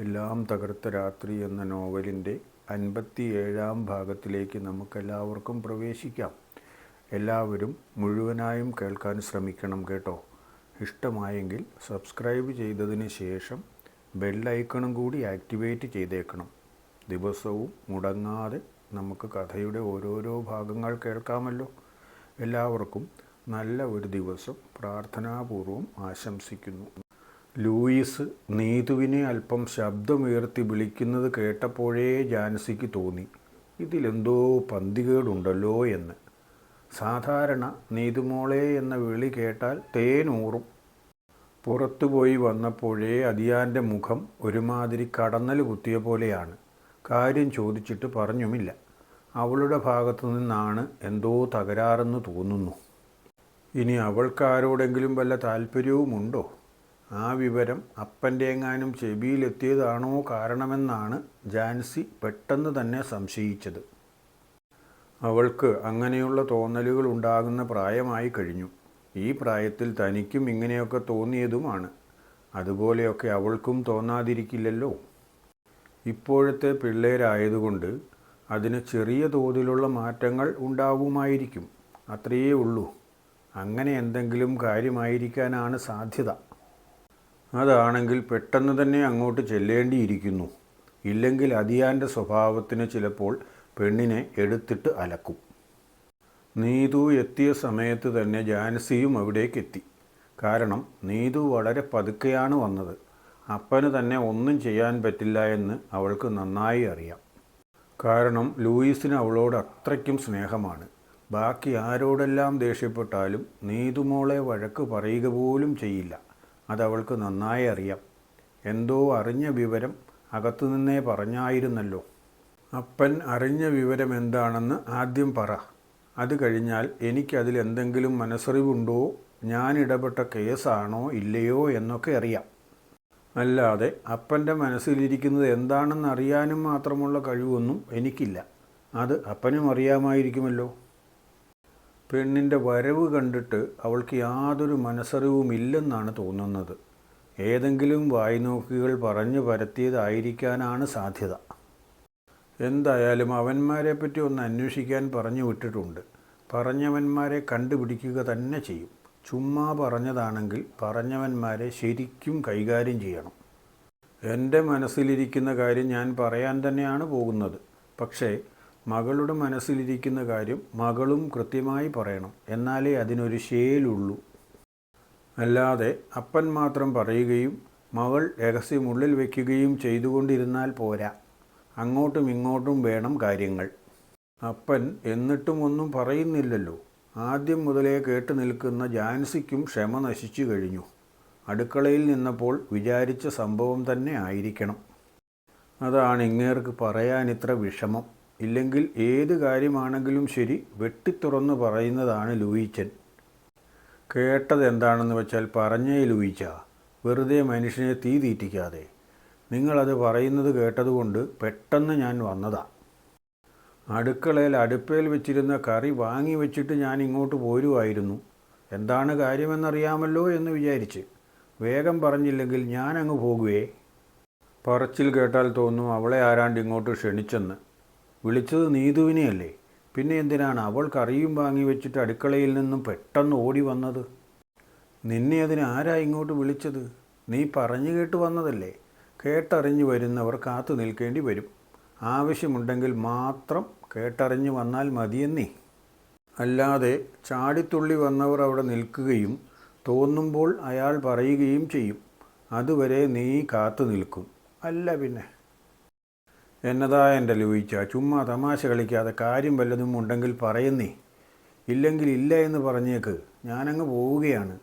എല്ലാം തകർത്ത രാത്രി എന്ന നോവലിന്റെ അൻപത്തിയേഴാം ഭാഗത്തിലേക്ക് നമുക്കെല്ലാവർക്കും പ്രവേശിക്കാം. എല്ലാവരും മുഴുവനായും കേൾക്കാൻ ശ്രമിക്കണം കേട്ടോ. ഇഷ്ടമായെങ്കിൽ സബ്സ്ക്രൈബ് ചെയ്തതിന് ശേഷം ബെല്ലൈക്കണും കൂടി ആക്ടിവേറ്റ് ചെയ്തേക്കണം. ദിവസവും മുടങ്ങാതെ നമുക്ക് കഥയുടെ ഓരോരോ ഭാഗങ്ങൾ കേൾക്കാമല്ലോ. എല്ലാവർക്കും നല്ല ഒരു ദിവസം പ്രാർത്ഥനാപൂർവം ആശംസിക്കുന്നു. ലൂയിസ് നീതുവിനെ അല്പം ശബ്ദമുയർത്തി വിളിക്കുന്നത് കേട്ടപ്പോഴേ ജാൻസിക്ക് തോന്നി ഇതിലെന്തോ പന്തികേടുണ്ടല്ലോ എന്ന്. സാധാരണ നീതുമോളെ എന്ന വിളി കേട്ടാൽ തേനൂറും. പുറത്തുപോയി വന്നപ്പോഴേ അതിയാന്റെ മുഖം ഒരുമാതിരി കടന്നൽ കുത്തിയ പോലെയാണ്. കാര്യം ചോദിച്ചിട്ട് പറഞ്ഞുമില്ല. അവളുടെ ഭാഗത്തു നിന്നാണ് എന്തോ തകരാറെന്ന് തോന്നുന്നു. ഇനി അവൾക്കാരോടെങ്കിലും വല്ല താല്പര്യവുമുണ്ടോ? ആ വിവരം അപ്പന്റെ എങ്ങാനും ചെവിയിലെത്തിയതാണോ കാരണമെന്നാണ് ജാൻസി പെട്ടെന്ന് തന്നെ സംശയിച്ചത്. അവൾക്ക് അങ്ങനെയുള്ള തോന്നലുകൾ ഉണ്ടാകുന്ന പ്രായമായി കഴിഞ്ഞു. ഈ പ്രായത്തിൽ തനിക്കും ഇങ്ങനെയൊക്കെ തോന്നിയതുമാണ്. അതുപോലെയൊക്കെ അവൾക്കും തോന്നാതിരിക്കില്ലല്ലോ. ഇപ്പോഴത്തെ പിള്ളേരായതുകൊണ്ട് അതിന് ചെറിയ തോതിലുള്ള മാറ്റങ്ങൾ ഉണ്ടാവുമായിരിക്കും. അത്രയേ ഉള്ളൂ. അങ്ങനെ എന്തെങ്കിലും കാര്യമായിരിക്കാനാണ് സാധ്യത. അതാണെങ്കിൽ പെട്ടെന്ന് തന്നെ അങ്ങോട്ട് ചെല്ലേണ്ടിയിരിക്കുന്നു. ഇല്ലെങ്കിൽ അതിയാന്റെ സ്വഭാവത്തിന് ചിലപ്പോൾ പെണ്ണിനെ എടുത്തിട്ട് അലക്കും. നീതു എത്തിയ സമയത്ത് തന്നെ ജാൻസിയും അവിടേക്കെത്തി. കാരണം നീതു വളരെ പതുക്കെയാണ് വന്നത്. അപ്പന് തന്നെ ഒന്നും ചെയ്യാൻ പറ്റില്ല എന്ന് അവൾക്ക് നന്നായി അറിയാം. കാരണം ലൂയിസിന് അവളോട് അത്രയ്ക്കും സ്നേഹമാണ്. ബാക്കി ആരോടെല്ലാം ദേഷ്യപ്പെട്ടാലും നീതുമോളെ വഴക്ക് പറയുക പോലും ചെയ്യില്ല. അതവൾക്ക് നന്നായി അറിയാം. എന്തോ അറിഞ്ഞ വിവരം അകത്തുനിന്നേ പറഞ്ഞായിരുന്നല്ലോ. അപ്പൻ അറിഞ്ഞ വിവരം എന്താണെന്ന് ആദ്യം പറ. അത് കഴിഞ്ഞാൽ എനിക്കതിൽ എന്തെങ്കിലും മനസ്സറിവുണ്ടോ? ഞാൻ ഇടപെട്ട കേസാണോ ഇല്ലയോ എന്നൊക്കെ അറിയാം. അല്ലാതെ അപ്പന്റെ മനസ്സിലിരിക്കുന്നത് എന്താണെന്ന് അറിയാനും മാത്രമുള്ള കഴിവൊന്നും എനിക്കില്ല. അത് അപ്പനും അറിയാമായിരിക്കുമല്ലോ. പെണ്ണിന്റെ വരവ് കണ്ടിട്ട് അവൾക്ക് യാതൊരു മനസ്സറിവുമില്ലെന്നാണ് തോന്നുന്നത്. ഏതെങ്കിലും വായ്നോക്കുകൾ പറഞ്ഞു പരത്തിയതായിരിക്കാനാണ് സാധ്യത. എന്തായാലും അവന്മാരെ പറ്റി ഒന്ന് അന്വേഷിക്കാൻ പറഞ്ഞു വിട്ടിട്ടുണ്ട്. പറഞ്ഞവന്മാരെ കണ്ടുപിടിക്കുക തന്നെ ചെയ്യും. ചുമ്മാ പറഞ്ഞതാണെങ്കിൽ പറഞ്ഞവന്മാരെ ശരിക്കും കൈകാര്യം ചെയ്യണം. എന്റെ മനസ്സിലിരിക്കുന്ന കാര്യം ഞാൻ പറയാൻ തന്നെയാണ് പോകുന്നത്. പക്ഷേ മകളുടെ മനസ്സിലിരിക്കുന്ന കാര്യം മകളും കൃത്യമായി പറയണം. എന്നാലേ അതിനൊരു ശേലുള്ളൂ. അല്ലാതെ അപ്പൻ മാത്രം പറയുകയും മകൾ രഹസ്യമുള്ളിൽ വയ്ക്കുകയും ചെയ്തുകൊണ്ടിരുന്നാൽ പോരാ. അങ്ങോട്ടും ഇങ്ങോട്ടും വേണം കാര്യങ്ങൾ. അപ്പൻ എന്നിട്ടും ഒന്നും പറയുന്നില്ലല്ലോ. ആദ്യം മുതലേ കേട്ടു നിൽക്കുന്ന ജാൻസിക്കും ക്ഷമ നശിച്ചു കഴിഞ്ഞു. അടുക്കളയിൽ നിന്നപ്പോൾ വിചാരിച്ച സംഭവം തന്നെ ആയിരിക്കണം. അതാണ് ഇങ്ങേർക്ക് പറയാൻ ഇത്ര വിഷമം. ഇല്ലെങ്കിൽ ഏത് കാര്യമാണെങ്കിലും ശരി വെട്ടിത്തുറന്ന് പറയുന്നതാണ് ലൂയിച്ചൻ. കേട്ടത് എന്താണെന്ന് വെച്ചാൽ പറഞ്ഞേ ലൂയിച്ച വെറുതെ മനുഷ്യനെ തീ തീറ്റിക്കാതെ. നിങ്ങളത് പറയുന്നത് കേട്ടതുകൊണ്ട് പെട്ടെന്ന് ഞാൻ വന്നതാ. അടുക്കളയിൽ അടുപ്പയിൽ വെച്ചിരുന്ന കറി വാങ്ങി വെച്ചിട്ട് ഞാൻ ഇങ്ങോട്ട് പോരുമായിരുന്നു എന്താണ് കാര്യമെന്നറിയാമല്ലോ എന്ന് വിചാരിച്ച്. വേഗം പറഞ്ഞില്ലെങ്കിൽ ഞാൻ അങ്ങ് പോകുവേ. പറച്ചിൽ കേട്ടാൽ തോന്നും അവളെ ആരാണ്ട് ഇങ്ങോട്ട് ക്ഷണിച്ചെന്ന്. വിളിച്ചത് നീതുവിനെയല്ലേ? പിന്നെ എന്തിനാണ് അവൾ അറിയും വാങ്ങി വെച്ചിട്ട് അടുക്കളയിൽ നിന്നും പെട്ടെന്ന് ഓടി വന്നത്? നിന്നെ അതിന് ആരാ ഇങ്ങോട്ട് വിളിച്ചത്? നീ പറഞ്ഞു കേട്ട് വന്നതല്ലേ? കേട്ടറിഞ്ഞു വരുന്നവർ കാത്തു നിൽക്കേണ്ടി വരും. ആവശ്യമുണ്ടെങ്കിൽ മാത്രം കേട്ടറിഞ്ഞു വന്നാൽ മതിയെന്നേ. അല്ലാതെ ചാടിത്തുള്ളി വന്നവർ അവിടെ നിൽക്കുകയും തോന്നുമ്പോൾ അയാൾ പറയുകയും ചെയ്യും. അതുവരെ നീ കാത്തു നിൽക്കും. അല്ല പിന്നെ. എന്നതാ എന്റെ ലൂയിച്ച? ചുമ്മാ തമാശ കളിക്കാതെ കാര്യം വല്ലതും ഉണ്ടെങ്കിൽ പറയുന്നേ. ഇല്ലെങ്കിൽ ഇല്ല എന്ന് പറഞ്ഞേക്ക്. ഞാനങ്ങ് പോവുകയാണ്.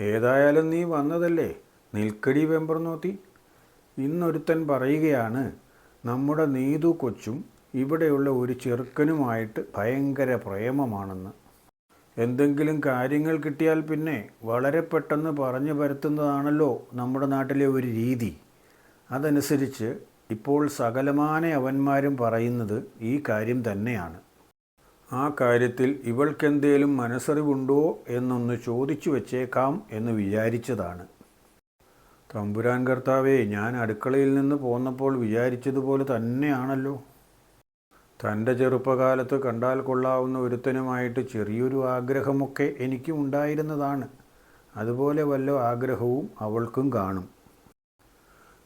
ഏതായാലും നീ വന്നതല്ലേ? നിൽക്കടി വെമ്പർ നോത്തി. ഇന്നൊരുത്തൻ പറയുകയാണ് നമ്മുടെ നീതു കൊച്ചും ഇവിടെയുള്ള ഒരു ചെറുക്കനുമായിട്ട് ഭയങ്കര പ്രേമമാണെന്ന്. എന്തെങ്കിലും കാര്യങ്ങൾ കിട്ടിയാൽ പിന്നെ വളരെ പെട്ടെന്ന് പറഞ്ഞു പരത്തുന്നതാണല്ലോ നമ്മുടെ നാട്ടിലെ ഒരു രീതി. അതനുസരിച്ച് ഇപ്പോൾ സകലമാന അവന്മാരും പറയുന്നത് ഈ കാര്യം തന്നെയാണ്. ആ കാര്യത്തിൽ ഇവൾക്കെന്തേലും മനസ്സറിവുണ്ടോ എന്നൊന്ന് ചോദിച്ചു വച്ചേക്കാം എന്ന് വിചാരിച്ചതാണ്. തമ്പുരാൻ കർത്താവേ ഞാൻ അടുക്കളയിൽ നിന്ന് പോന്നപ്പോൾ വിചാരിച്ചതുപോലെ തന്നെയാണല്ലോ. തന്റെ ചെറുപ്പകാലത്ത് കണ്ടാൽ കൊള്ളാവുന്ന ഒരുത്തനുമായിട്ട് ചെറിയൊരു ആഗ്രഹമൊക്കെ എനിക്കും ഉണ്ടായിരുന്നതാണ്. അതുപോലെ വല്ല ആഗ്രഹവും അവൾക്കും കാണും.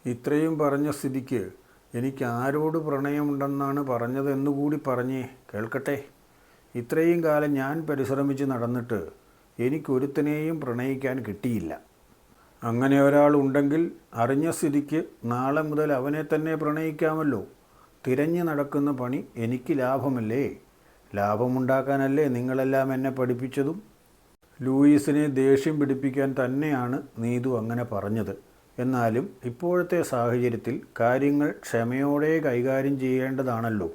ഇത്രയും പറഞ്ഞ സ്ഥിതിക്ക് എനിക്ക് ആരോട് പ്രണയമുണ്ടെന്നാണ് പറഞ്ഞതെന്നുകൂടി പറഞ്ഞേ കേൾക്കട്ടെ. ഇത്രയും കാലം ഞാൻ പരിശ്രമിച്ച് നടന്നിട്ട് എനിക്കൊരുത്തനെയും പ്രണയിക്കാൻ കിട്ടിയില്ല. അങ്ങനെ ഒരാളുണ്ടെങ്കിൽ അറിഞ്ഞ സ്ഥിതിക്ക് നാളെ മുതൽ അവനെ തന്നെ പ്രണയിക്കാമല്ലോ. തിരഞ്ഞു നടക്കുന്ന പണി എനിക്ക് ലാഭമല്ലേ? ലാഭമുണ്ടാക്കാനല്ലേ നിങ്ങളെല്ലാം എന്നെ പഠിപ്പിച്ചതും? ലൂയിസിനെ ദേഷ്യം പിടിപ്പിക്കാൻ തന്നെയാണ് നീതു അങ്ങനെ പറഞ്ഞത്. എന്നാലും ഇപ്പോഴത്തെ സാഹചര്യത്തിൽ കാര്യങ്ങൾ ക്ഷമയോടെ കൈകാര്യം ചെയ്യേണ്ടതാണല്ലോ.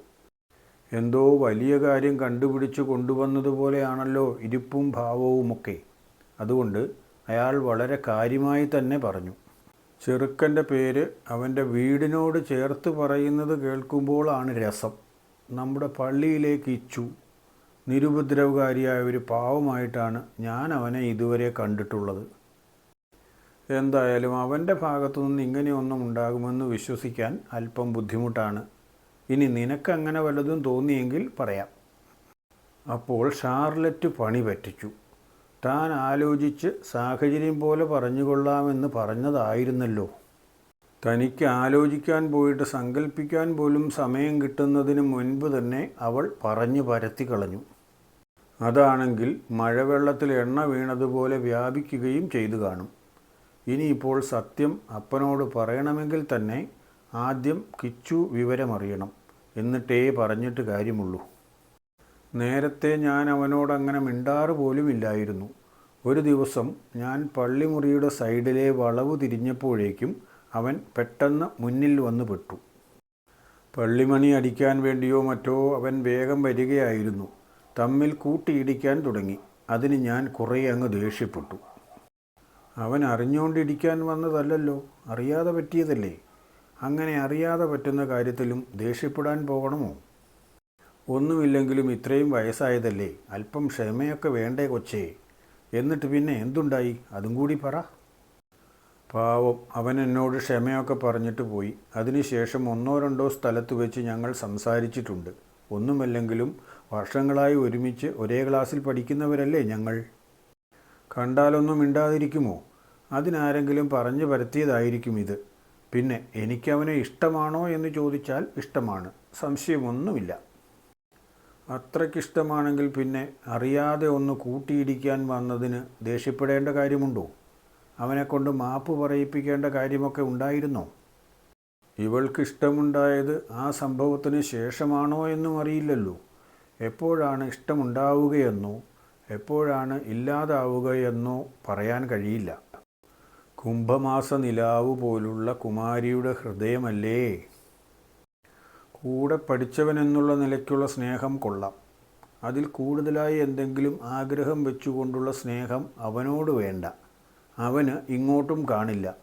എന്തോ വലിയ കാര്യം കണ്ടുപിടിച്ചു കൊണ്ടുവന്നതുപോലെയാണല്ലോ ഇരിപ്പും ഭാവവുമൊക്കെ. അതുകൊണ്ട് അയാൾ വളരെ കാര്യമായി തന്നെ പറഞ്ഞു. ചെറുക്കന്റെ പേര് അവന്റെ വീടിനോട് ചേർത്ത് പറയുന്നത് കേൾക്കുമ്പോഴാണ് രസം. നമ്മുടെ പള്ളിയിലേക്ക് ഇച്ചു. നിരുപദ്രവകാരിയായ ഒരു പാവമായിട്ടാണ് ഞാൻ അവനെ ഇതുവരെ കണ്ടിട്ടുള്ളത്. എന്തായാലും അവന്റെ ഭാഗത്തു നിന്ന് ഇങ്ങനെയൊന്നും ഉണ്ടാകുമെന്ന് വിശ്വസിക്കാൻ അല്പം ബുദ്ധിമുട്ടാണ്. ഇനി നിനക്കങ്ങനെ വല്ലതും തോന്നിയെങ്കിൽ പറയാം. അപ്പോൾ ഷാർലറ്റ് പണി പറ്റിച്ചു. താൻ ആലോചിച്ച് സാഹചര്യം പോലെ പറഞ്ഞുകൊള്ളാമെന്ന് പറഞ്ഞതായിരുന്നല്ലോ. തനിക്ക് ആലോചിക്കാൻ പോയിട്ട് സങ്കല്പിക്കാൻ പോലും സമയം കിട്ടുന്നതിന് മുൻപ് തന്നെ അവൾ പറഞ്ഞു പരത്തി കളഞ്ഞു. അതാണെങ്കിൽ മഴവെള്ളത്തിൽ എണ്ണ വീണതുപോലെ വ്യാപിക്കുകയും ചെയ്തു കാണും. ഇനിയിപ്പോൾ സത്യം അപ്പനോട് പറയണമെങ്കിൽ തന്നെ ആദ്യം കിച്ചു വിവരമറിയണം. എന്നിട്ടേ പറഞ്ഞിട്ട് കാര്യമുള്ളൂ. നേരത്തെ ഞാൻ അവനോട് അങ്ങനെ മിണ്ടാറ് പോലുമില്ലായിരുന്നു. ഒരു ദിവസം ഞാൻ പള്ളിമുറിയുടെ സൈഡിലെ വളവ് തിരിഞ്ഞപ്പോഴേക്കും അവൻ പെട്ടെന്ന് മുന്നിൽ വന്ന് പെട്ടു. പള്ളിമണി അടിക്കാൻ വേണ്ടിയോ മറ്റോ അവൻ വേഗം വരികയായിരുന്നു. തമ്മിൽ കൂട്ടിയിടിക്കാൻ തുടങ്ങി. അതിന് ഞാൻ കുറേ അങ്ങ് ദേഷ്യപ്പെട്ടു. അവൻ അറിഞ്ഞുകൊണ്ടിരിക്കാൻ വന്നതല്ലല്ലോ. അറിയാതെ പറ്റിയതല്ലേ? അങ്ങനെ അറിയാതെ പറ്റുന്ന കാര്യത്തിലും ദേഷ്യപ്പെടാൻ പോകണമോ? ഒന്നുമില്ലെങ്കിലും ഇത്രയും വയസ്സായതല്ലേ. അല്പം ക്ഷമയൊക്കെ വേണ്ടേ കൊച്ചേ. എന്നിട്ട് പിന്നെ എന്തുണ്ടായി? അതും കൂടി പറ. പാവം അവൻ എന്നോട് ക്ഷമയൊക്കെ പറഞ്ഞിട്ട് പോയി. അതിനുശേഷം ഒന്നോ രണ്ടോ സ്ഥലത്ത് വെച്ച് ഞങ്ങൾ സംസാരിച്ചിട്ടുണ്ട്. ഒന്നുമല്ലെങ്കിലും വർഷങ്ങളായി ഒരുമിച്ച് ഒരേ ക്ലാസ്സിൽ പഠിക്കുന്നവരല്ലേ ഞങ്ങൾ? കണ്ടാലൊന്നും മിണ്ടാതിരിക്കുമോ? അതിനാരെങ്കിലും പറഞ്ഞു പരത്തിയതായിരിക്കും ഇത്. പിന്നെ എനിക്കവനെ ഇഷ്ടമാണോ എന്ന് ചോദിച്ചാൽ ഇഷ്ടമാണ്. സംശയമൊന്നുമില്ല. അത്രയ്ക്കിഷ്ടമാണെങ്കിൽ പിന്നെ അറിയാതെ ഒന്ന് കൂട്ടിയിടിക്കാൻ വന്നതിന് ദേഷ്യപ്പെടേണ്ട കാര്യമുണ്ടോ? അവനെക്കൊണ്ട് മാപ്പ് പറയിപ്പിക്കേണ്ട കാര്യമൊക്കെ ഉണ്ടായിരുന്നോ? ഇവൾക്കിഷ്ടമുണ്ടായത് ആ സംഭവത്തിന് ശേഷമാണോ എന്നും അറിയില്ലല്ലോ. എപ്പോഴാണ് ഇഷ്ടമുണ്ടാവുകയെന്നോ എപ്പോഴാണ് ഇല്ലാതാവുകയെന്നോ പറയാൻ കഴിയില്ല. കുംഭമാസ നിലാവ് പോലുള്ള കുമാരിയുടെ ഹൃദയമല്ലേ? കൂടെ പഠിച്ചവനെന്നുള്ള നിലയ്ക്കുള്ള സ്നേഹം കൊള്ളാം. അതിൽ കൂടുതലായി എന്തെങ്കിലും ആഗ്രഹം വെച്ചുകൊണ്ടുള്ള സ്നേഹം അവനോട് വേണ്ട. അവന് ഇങ്ങോട്ടും കാണില്ല.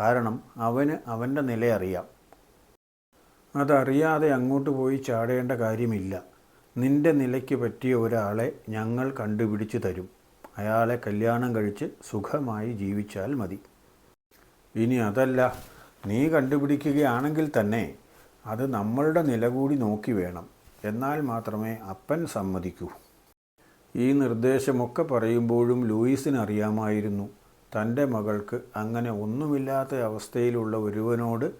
കാരണം അവന് അവന്റെ നില അറിയാം. അതറിയാതെ അങ്ങോട്ട് പോയി ചാടേണ്ട കാര്യമില്ല. നിന്റെ നിലയ്ക്ക് പറ്റിയ ഒരാളെ ഞങ്ങൾ കണ്ടുപിടിച്ചു തരും. അയാളെ കല്യാണം കഴിച്ച് സുഖമായി ജീവിച്ചാൽ മതി. ഇനി അതല്ല നീ കണ്ടുപിടിക്കുകയാണെങ്കിൽ തന്നെ അത് നമ്മളുടെ നില കൂടി നോക്കി വേണം. എന്നാൽ മാത്രമേ അപ്പൻ സമ്മതിക്കൂ. ഈ നിർദ്ദേശമൊക്കെ പറയുമ്പോഴും ലൂയിസിന് അറിയാമായിരുന്നു. തന്റെ മകൾക്ക് അങ്ങനെ ഒന്നുമില്ലാത്ത അവസ്ഥയിലുള്ള ഒരുവനോട്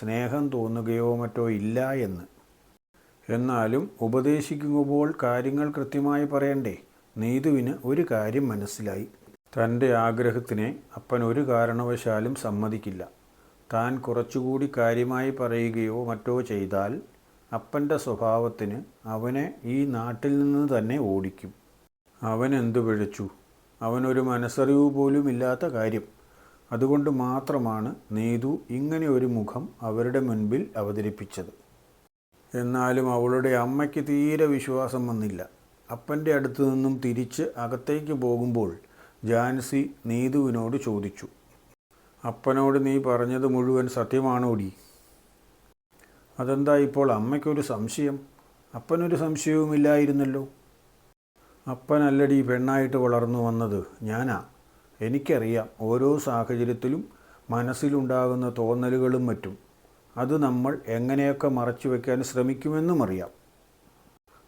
സ്നേഹം തോന്നുകയോ മറ്റോ ഇല്ല എന്ന്. എന്നാലും ഉപദേശിക്കുമ്പോൾ കാര്യങ്ങൾ കൃത്യമായി പറയണ്ടേ? നീതുവിന് ഒരു കാര്യം മനസ്സിലായി. തന്റെ ആഗ്രഹത്തിനെ അപ്പൻ ഒരു കാരണവശാലും സമ്മതിക്കില്ല. താൻ കുറച്ചുകൂടി കാര്യമായി പറയുകയോ മറ്റോ ചെയ്താൽ അപ്പന്റെ സ്വഭാവത്തിന് അവനെ ഈ നാട്ടിൽ നിന്ന് തന്നെ ഓടിക്കും. അവൻ എന്തു പിഴച്ചു അവനൊരു മനസ്സറിവ് പോലും ഇല്ലാത്ത കാര്യം. അതുകൊണ്ട് മാത്രമാണ് നീതു ഇങ്ങനെ ഒരു മുഖം അവരുടെ മുൻപിൽ അവതരിപ്പിച്ചത്. എന്നാലും അവളുടെ അമ്മയ്ക്ക് തീരെ വിശ്വാസം വന്നില്ല. അപ്പന്റെ അടുത്തു നിന്നും തിരിച്ച് അകത്തേക്ക് പോകുമ്പോൾ ജാൻസി നീതുവിനോട് ചോദിച്ചു. അപ്പനോട് നീ പറഞ്ഞത് മുഴുവൻ സത്യമാണോടി? അതെന്താ ഇപ്പോൾ അമ്മയ്ക്കൊരു സംശയം? അപ്പനൊരു സംശയവുമില്ലായിരുന്നല്ലോ അപ്പനല്ലടി പെണ്ണായിട്ട് വളർന്നു വന്നത് ഞാനാ. എനിക്കറിയാം ഓരോ സാഹചര്യത്തിലും മനസ്സിലുണ്ടാകുന്ന തോന്നലുകളും മറ്റും. അത് നമ്മൾ എങ്ങനെയൊക്കെ മറച്ചു വയ്ക്കാൻ ശ്രമിക്കുമെന്നും അറിയാം.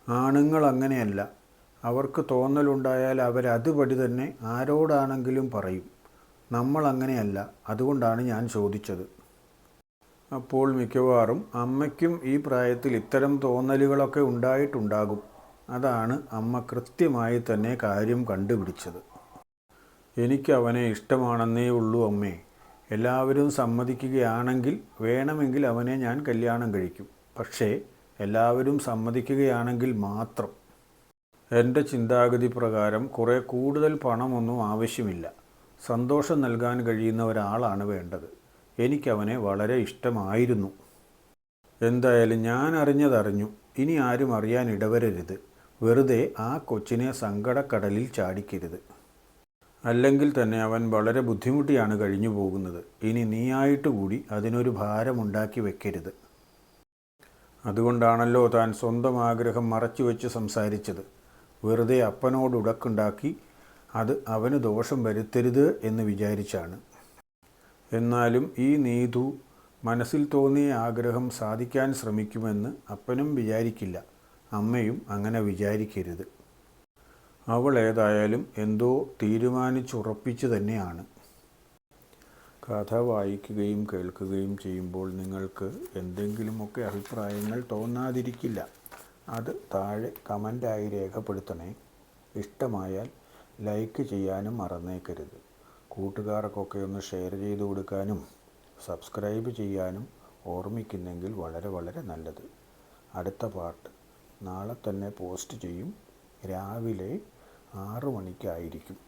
ആണുങ്ങൾ അങ്ങനെയല്ല. അവർക്ക് തോന്നലുണ്ടായാൽ അവരതുപടി തന്നെ ആരോടാണെങ്കിലും പറയും. നമ്മൾ അങ്ങനെയല്ല. അതുകൊണ്ടാണ് ഞാൻ ചോദിച്ചത്. അപ്പോൾ മിക്കവാറും അമ്മയ്ക്കും ഈ പ്രായത്തിൽ ഇത്തരം തോന്നലുകളൊക്കെ ഉണ്ടായിട്ടുണ്ടാകും. അതാണ് അമ്മ കൃത്യമായി തന്നെ കാര്യം കണ്ടുപിടിച്ചത്. എനിക്ക് അവനെ ഇഷ്ടമാണെന്നേ ഉള്ളൂ അമ്മേ. എല്ലാവരും സമ്മതിക്കുകയാണെങ്കിൽ വേണമെങ്കിൽ അവനെ ഞാൻ കല്യാണം കഴിക്കും. പക്ഷേ എല്ലാവരും സമ്മതിക്കുകയാണെങ്കിൽ മാത്രം. എന്റെ ചിന്താഗതി പ്രകാരം കുറേ കൂടുതൽ പണമൊന്നും ആവശ്യമില്ല. സന്തോഷം നൽകാൻ കഴിയുന്ന ഒരാളാണ് വേണ്ടത്. എനിക്കവനെ വളരെ ഇഷ്ടമായിരുന്നു. എന്തായാലും ഞാൻ അറിഞ്ഞതറിഞ്ഞു. ഇനി ആരും അറിയാൻ ഇടവരരുത്. വെറുതെ ആ കൊച്ചിനെ സങ്കടക്കടലിൽ ചാടിക്കരുത്. അല്ലെങ്കിൽ തന്നെ അവൻ വളരെ ബുദ്ധിമുട്ടിയാണ് കഴിഞ്ഞു പോകുന്നത്. ഇനി നീയായിട്ട് കൂടി അതിനൊരു ഭാരമുണ്ടാക്കി വെക്കരുത്. അതുകൊണ്ടാണല്ലോ താൻ സ്വന്തം ആഗ്രഹം മറച്ചു വെച്ച് സംസാരിച്ചത്. വെറുതെ അപ്പനോട് ഉടക്കുണ്ടാക്കി അത് അവന് ദോഷം വരുത്തരുത് എന്ന് വിചാരിച്ചാണ്. എന്നാലും ഈ നീതു മനസ്സിൽ തോന്നിയ ആഗ്രഹം സാധിക്കാൻ ശ്രമിക്കുമെന്ന് അപ്പനും വിചാരിക്കില്ല. അമ്മയും അങ്ങനെ വിചാരിക്കരുത്. അവൾ ഏതായാലും എന്തോ തീരുമാനിച്ചുറപ്പിച്ചു തന്നെയാണ്. കഥ വായിക്കുകയും കേൾക്കുകയും ചെയ്യുമ്പോൾ നിങ്ങൾക്ക് എന്തെങ്കിലുമൊക്കെ അഭിപ്രായങ്ങൾ തോന്നാതിരിക്കില്ല. അത് താഴെ കമന്റായി രേഖപ്പെടുത്തണേ. ഇഷ്ടമായാൽ ലൈക്ക് ചെയ്യാനും മറന്നേക്കരുത്. കൂട്ടുകാർക്കൊക്കെ ഒന്ന് ഷെയർ ചെയ്തു കൊടുക്കാനും സബ്സ്ക്രൈബ് ചെയ്യാനും ഓർമ്മിക്കുന്നെങ്കിൽ വളരെ വളരെ നല്ലത്. അടുത്ത പാട്ട് നാളെ തന്നെ പോസ്റ്റ് ചെയ്യും. രാവിലെ ആറു മണിക്കായിരിക്കും.